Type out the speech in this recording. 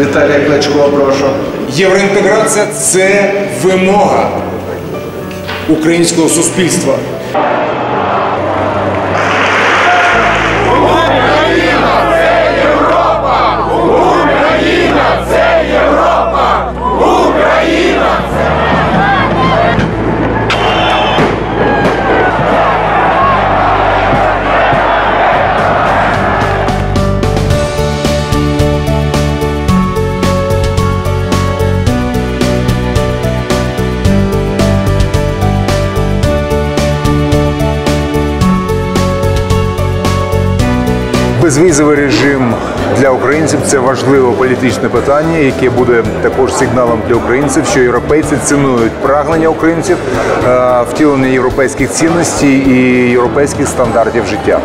Віталія Кличко, прошу. Євроінтеграція це вимога українського суспільства. Безвізовий режим для українців це важливе політичне питання, яке буде також сигналом для українців, що європейці цінують прагнення українців, е, втілення європейських цінностей і європейських стандартів життя.